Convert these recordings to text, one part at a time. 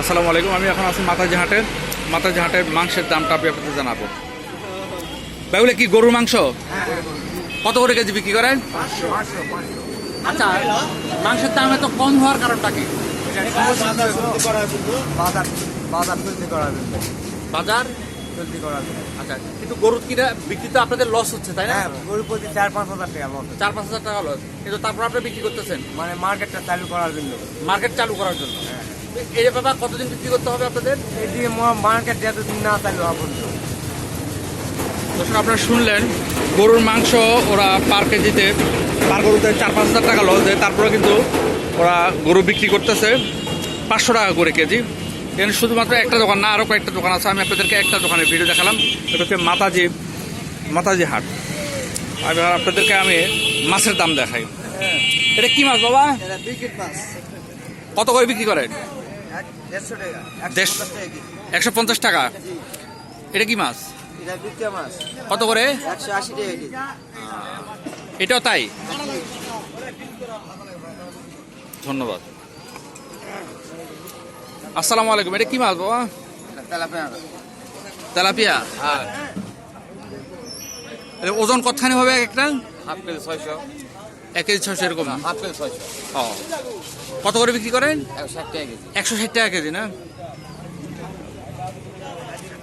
আসসালামু আলাইকুম আমি এখন আছি মাতাজি হাটে মাতাজি হাটের মাংসের দামটা আমি আপনাদের জানাব। বাবুলে কি গরুর মাংস? কত করে কেজি বিক্রি করেন? আচ্ছা মাংসের দাম এত কম হওয়ার কারণটা কি? বাজার? বাজার চলতি জন্য আচ্ছা কিন্তু গরুর কিনা বিক্রি তো আপনাদের লস হচ্ছে তাই না? হ্যাঁ গরু প্রতি চার পাঁচ হাজার টাকা লস চার পাঁচ হাজার টাকা লস কিন্তু তারপর আপনি বিক্রি করতেছেন? মানে মার্কেটটা চালু করার জন্য। মার্কেট চালু করার জন্য। এই ব্যাপার কতদিন বিক্রি করতে হবে আপনাদের? এদিকে মার্কেট যতদিন না চালু হওয়া পর্যন্ত দর্শক আপনারা শুনলেন গরুর মাংস ওরা পার কেজিতে পার গরুতে চার পাঁচ হাজার টাকা লস দেয়। তারপরে কিন্তু ওরা গরু বিক্রি করতেছে পাঁচশো টাকা করে কেজি। এখানে শুধুমাত্র একটা দোকান না আরও কয়েকটা দোকান আছে। আমি আপনাদেরকে একটা দোকানের ভিডিও দেখালাম। এটা হচ্ছে মাতাজি মাতাজি হাট। আর এবার আপনাদেরকে আমি মাছের দাম দেখাই। এটা কি মাছ বাবা? কত করে বিক্রি করেন। একশো পঞ্চাশ টাকা? এটা কি মাছ? কত করে? এটাও তাই? ধন্যবাদ। আসসালামু আলাইকুম। এটা কি মাছ বাবা? তেলাপিয়া হ্যাঁ। এর ওজন কতখানি হবে একটা? হাফ কেজি ছয়শো। এক কেজি ছশো এরকম? হাফ কেজি ছয়শো। ও। কত করে বিক্রি করেন? একশো ষাট টাকা কেজি। না?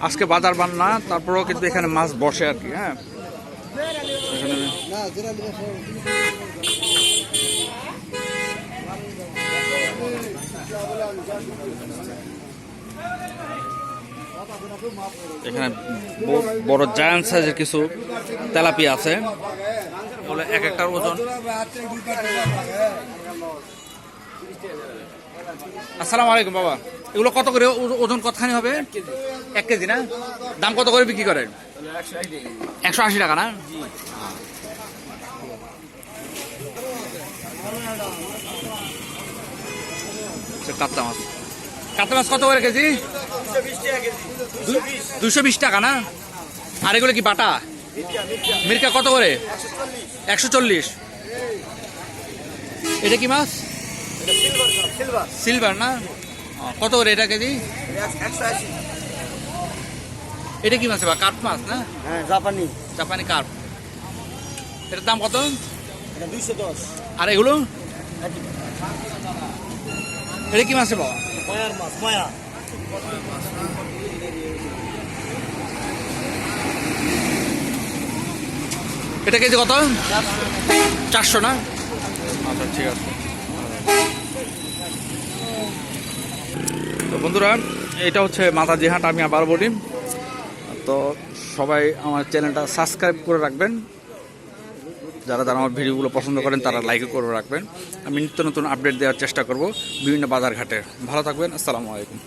আজকে বাজার বান না তারপরেও কিন্তু এখানে মাছ বসে আর কি হ্যাঁ? এখানে বড় জায়ান্ট সাইজের কিছু তেলাপি আছে। বলে এক একটার ওজন। আসসালামু আলাইকুম বাবা। এগুলো কত করে ওজন কতখানি হবে? এক কেজি। না? দাম কত করে বিক্রি করেন? একশো আশি টাকা না? সে কাতলা মাছ। কাতলা মাছ কত করে কেজি? দুশো বিশ টাকা না? আর এগুলো কি বাটা? মির্কা কত করে? একশো চল্লিশ। এটা কি মাছ? সিলভার না? কত করে এটা কেজি? এটা কি মাছ? কার্প মাছ না? জাপানি জাপানি কার্প এটার দাম কত? দুইশো দশ আর এগুলো? এটা কি মাছ বাবা? মাছ এটা কেজি কত? চারশো না? আচ্ছা ঠিক আছে। তো বন্ধুরা, এটা হচ্ছে মাতাজি হাট আমি আবার বলি। তো সবাই আমার চ্যানেলটা সাবস্ক্রাইব করে রাখবেন। যারা যারা আমার ভিডিওগুলো পছন্দ করেন, তারা লাইক করে রাখবেন। আমি নিত্য নতুন আপডেট দেওয়ার চেষ্টা করব বিভিন্ন বাজার ঘাটে ভালো থাকবেন, আসসালামু আলাইকুম।